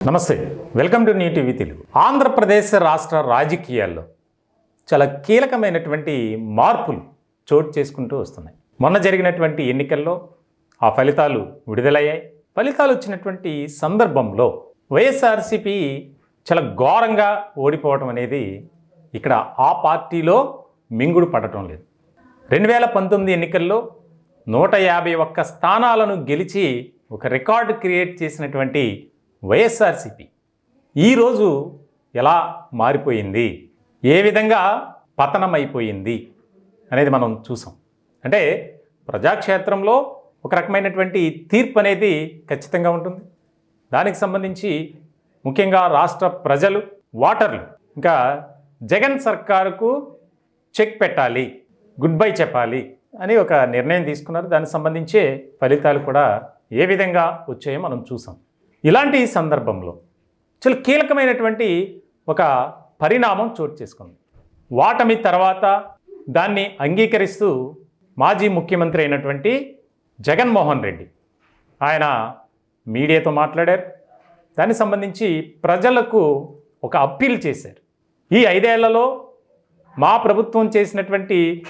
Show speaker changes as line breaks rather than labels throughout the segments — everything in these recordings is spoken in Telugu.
నమస్తే welcome to new TV Telugu. Andhra Pradesh రాష్ట్ర రాజకీయాల్లో చాలా కీలకమైనటువంటి మార్పులు చోటు చేసుకుంటూ వస్తున్నాయి. మొన్న జరిగినటువంటి ఎన్నికల్లో ఆ ఫలితాలు విడుదలయ్యాయి. ఫలితాలు వచ్చినటువంటి సందర్భంలో వైఎస్ఆర్సీపీ చాలా ఘోరంగా ఓడిపోవడం అనేది ఇక్కడ ఆ పార్టీలో మింగుడు పడటం లేదు. రెండు వేల పంతొమ్మిది ఎన్నికల్లో నూట యాభై ఒక్క స్థానాలను గెలిచి ఒక రికార్డు క్రియేట్ చేసినటువంటి వైఎస్ఆర్సిపి. ఈరోజు ఎలా మారిపోయింది? ఏ విధంగా పతనం అయిపోయింది అనేది మనం చూసాం. అంటే ప్రజాక్షేత్రంలో ఒక రకమైనటువంటి తీర్పు అనేది ఖచ్చితంగా ఉంటుంది. దానికి సంబంధించి ముఖ్యంగా రాష్ట్ర ప్రజలు ఓటర్లు ఇంకా జగన్ సర్కారుకు చెక్ పెట్టాలి గుడ్ బై చెప్పాలి అని ఒక నిర్ణయం తీసుకున్నారు. దానికి సంబంధించే ఫలితాలు కూడా ఏ విధంగా వచ్చాయో మనం చూసాం. ఇలాంటి సందర్భంలో చాలా కీలకమైనటువంటి ఒక పరిణామం చోటు చేసుకుంది. వాటమి తర్వాత దాన్ని అంగీకరిస్తూ మాజీ ముఖ్యమంత్రి అయినటువంటి జగన్మోహన్ రెడ్డి ఆయన మీడియాతో మాట్లాడారు. దానికి సంబంధించి ప్రజలకు ఒక అప్పీల్ చేశారు. ఈ ఐదేళ్ళలో మా ప్రభుత్వం చేసినటువంటి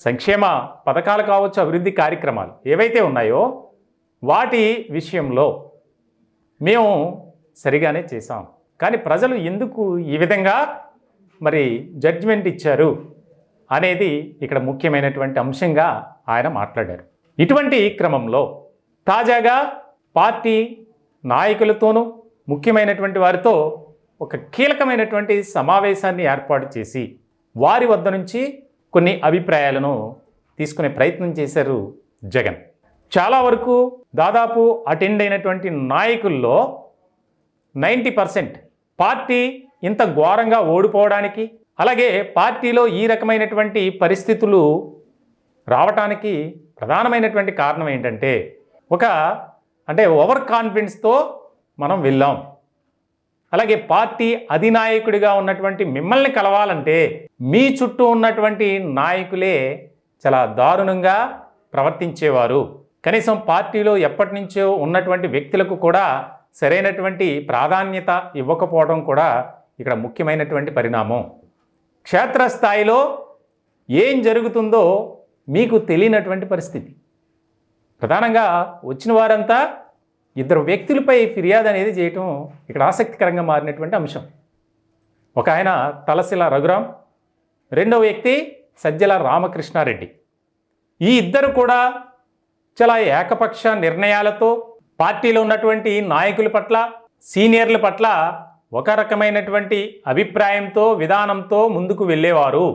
సంక్షేమ పథకాలు కావచ్చు అభివృద్ధి కార్యక్రమాలు ఏవైతే ఉన్నాయో వాటి విషయంలో మేము సరిగానే చేసాం కానీ ప్రజలు ఎందుకు ఈ విధంగా మరి జడ్జిమెంట్ ఇచ్చారు అనేది ఇక్కడ ముఖ్యమైనటువంటి అంశంగా ఆయన మాట్లాడారు. ఇటువంటి క్రమంలో తాజాగా పార్టీ నాయకులతోనూ ముఖ్యమైనటువంటి వారితో ఒక కీలకమైనటువంటి సమావేశాన్ని ఏర్పాటు చేసి వారి వద్ద నుంచి కొన్ని అభిప్రాయాలను తీసుకునే ప్రయత్నం చేశారు జగన్. చాలా వరకు దాదాపు అటెండ్ అయినటువంటి నాయకుల్లో నైంటీ పర్సెంట్ పార్టీ ఇంత ఘోరంగా ఓడిపోవడానికి అలాగే పార్టీలో ఈ రకమైనటువంటి పరిస్థితులు రావటానికి ప్రధానమైనటువంటి కారణం ఏంటంటే ఒక అంటే ఓవర్ కాన్ఫిడెన్స్తో మనం వెళ్ళాం. అలాగే పార్టీ అధినాయకుడిగా ఉన్నటువంటి మిమ్మల్ని కలవాలంటే మీ చుట్టూ ఉన్నటువంటి నాయకులే చాలా దారుణంగా ప్రవర్తించేవారు. కనీసం పార్టీలో ఎప్పటి నుంచో ఉన్నటువంటి వ్యక్తులకు కూడా సరైనటువంటి ప్రాధాన్యత ఇవ్వకపోవడం కూడా ఇక్కడ ముఖ్యమైనటువంటి పరిణామం. క్షేత్రస్థాయిలో ఏం జరుగుతుందో మీకు తెలియనటువంటి పరిస్థితి. ప్రధానంగా వచ్చిన వారంతా ఇద్దరు వ్యక్తులపై ఫిర్యాదు అనేది చేయటం ఇక్కడ ఆసక్తికరంగా మారినటువంటి అంశం. ఒక ఆయన తలసిల రఘురాం రెండవ వ్యక్తి సజ్జల రామకృష్ణారెడ్డి. ఈ ఇద్దరు కూడా చాలా ఏకపక్ష నిర్ణయాలతో పార్టీలో ఉన్నటువంటి నాయకుల పట్ల సీనియర్ల పట్ల ఒక రకమైనటువంటి అభిప్రాయంతో విధానంతో ముందుకు వెళ్ళేవారు.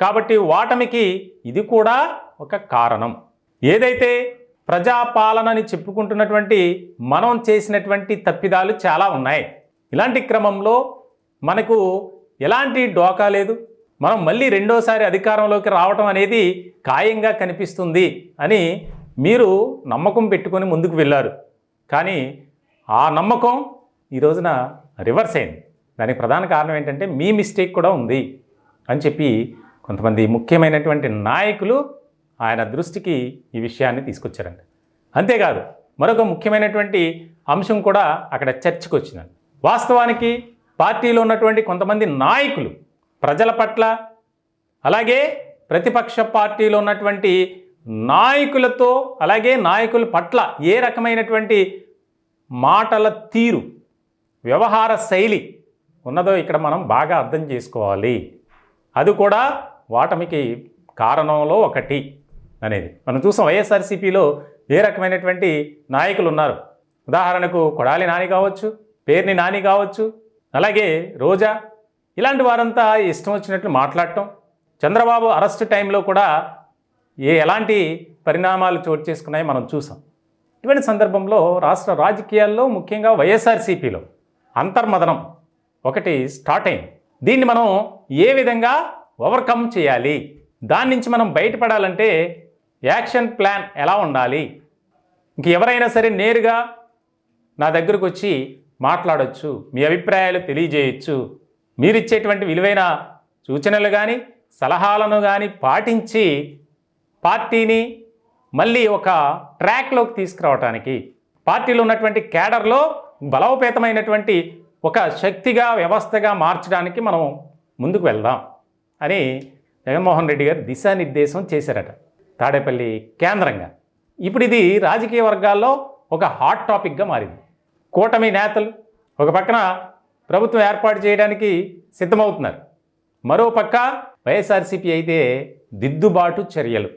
కాబట్టి ఓటమికి ఇది కూడా ఒక కారణం. ఏదైతే ప్రజాపాలనని చెప్పుకుంటున్నటువంటి మనం చేసినటువంటి తప్పిదాలు చాలా ఉన్నాయి. ఇలాంటి క్రమంలో మనకు ఎలాంటి డోకా లేదు. మనం మళ్ళీ రెండోసారి అధికారంలోకి రావటం అనేది ఖాయంగా కనిపిస్తుంది అని మీరు నమ్మకం పెట్టుకొని ముందుకు వెళ్ళారు. కానీ ఆ నమ్మకం ఈ రోజున రివర్స్ అయింది. దానికి ప్రధాన కారణం ఏంటంటే మీ మిస్టేక్ కూడా ఉంది అని చెప్పి కొంతమంది ముఖ్యమైనటువంటి నాయకులు ఆయన దృష్టికి ఈ విషయాన్ని తీసుకొచ్చారండి అంతేకాదు మరొక ముఖ్యమైనటువంటి అంశం కూడా అక్కడ చర్చకు వచ్చిందండి వాస్తవానికి పార్టీలో ఉన్నటువంటి కొంతమంది నాయకులు ప్రజల పట్ల అలాగే ప్రతిపక్ష పార్టీలో ఉన్నటువంటి నాయకులతో అలాగే నాయకుల పట్ల ఏ రకమైనటువంటి మాటల తీరు వ్యవహార శైలి ఉన్నదో ఇక్కడ మనం బాగా అర్థం చేసుకోవాలి. అది కూడా వాటమికి కారణంలో ఒకటి అనేది. మనం చూసాం వైఎస్ఆర్సీపీలో ఏ రకమైనటువంటి నాయకులు ఉన్నారు? ఉదాహరణకు కొడాలి నాని కావచ్చు పేర్ని నాని కావచ్చు అలాగే రోజా. ఇలాంటి వారంతా ఇష్టం వచ్చినట్లు మాట్లాడటం. చంద్రబాబు అరెస్ట్ టైంలో కూడా ఏ ఎలాంటి పరిణామాలు చోటు చేసుకున్నాయో మనం చూసాం. ఇటువంటి సందర్భంలో రాష్ట్ర రాజకీయాల్లో ముఖ్యంగా వైఎస్ఆర్సీపీలో అంతర్మదనం ఒకటి స్టార్ట్ అయింది. దీన్ని మనం ఏ విధంగా ఓవర్కమ్ చేయాలి? దాని నుంచి మనం బయటపడాలంటే యాక్షన్ ప్లాన్ ఎలా ఉండాలి? ఇంక ఎవరైనా సరే నేరుగా నా దగ్గరకు వచ్చి మాట్లాడొచ్చు మీ అభిప్రాయాలు తెలియజేయచ్చు. మీరు ఇచ్చేటువంటి విలువైన సూచనలు కానీ సలహాలను కానీ పాటించి పార్టీని మళ్ళీ ఒక ట్రాక్లోకి తీసుకురావటానికి పార్టీలో ఉన్నటువంటి కేడర్లో బలోపేతమైనటువంటి ఒక శక్తిగా వ్యవస్థగా మార్చడానికి మనం ముందుకు వెళ్దాం అని జగన్మోహన్ రెడ్డి గారు దిశానిర్దేశం చేశారట తాడేపల్లి కేంద్రంగా. ఇప్పుడు ఇది రాజకీయ వర్గాల్లో ఒక హాట్ టాపిక్గా మారింది. కూటమి నేతలు ఒక పక్కన ప్రభుత్వం ఏర్పాటు చేయడానికి సిద్ధమవుతున్నారు. మరో పక్క వైఎస్ఆర్సీపీ అయితే దిద్దుబాటు చర్యలు.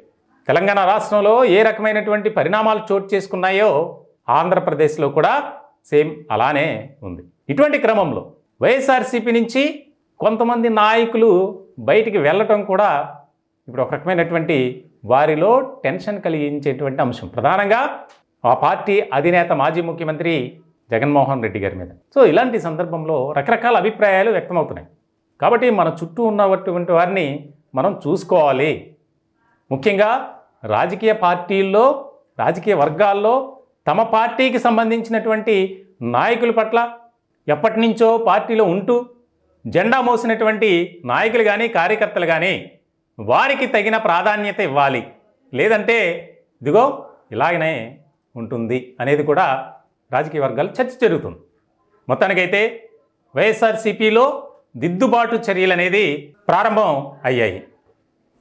తెలంగాణ రాష్ట్రంలో ఏ రకమైనటువంటి పరిణామాలు చోటు చేసుకున్నాయో ఆంధ్రప్రదేశ్లో కూడా సేమ్ అలానే ఉంది. ఇటువంటి క్రమంలో వైఎస్ఆర్సీపీ నుంచి కొంతమంది నాయకులు బయటికి వెళ్ళటం కూడా ఇప్పుడు ఒక రకమైనటువంటి వారిలో టెన్షన్ కలిగించేటువంటి అంశం. ప్రధానంగా ఆ పార్టీ అధినేత మాజీ ముఖ్యమంత్రి జగన్మోహన్ రెడ్డి గారి మీద. సో ఇలాంటి సందర్భంలో రకరకాల అభిప్రాయాలు వ్యక్తమవుతున్నాయి. కాబట్టి మన చుట్టూ ఉన్నటువంటి వారిని మనం చూసుకోవాలి. ముఖ్యంగా రాజకీయ పార్టీల్లో రాజకీయ వర్గాల్లో తమ పార్టీకి సంబంధించినటువంటి నాయకుల పట్ల ఎప్పటి నుంచో పార్టీలో ఉంటూ జెండా మోసినటువంటి నాయకులు కానీ కార్యకర్తలు కానీ వారికి తగిన ప్రాధాన్యత ఇవ్వాలి. లేదంటే ఇదిగో ఇలాగనే ఉంటుంది అనేది కూడా రాజకీయ వర్గాలు చర్చ జరుగుతుంది. మొత్తానికైతే వైఎస్ఆర్సీపీలో దిద్దుబాటు చర్యలు అనేది ప్రారంభం అయ్యాయి.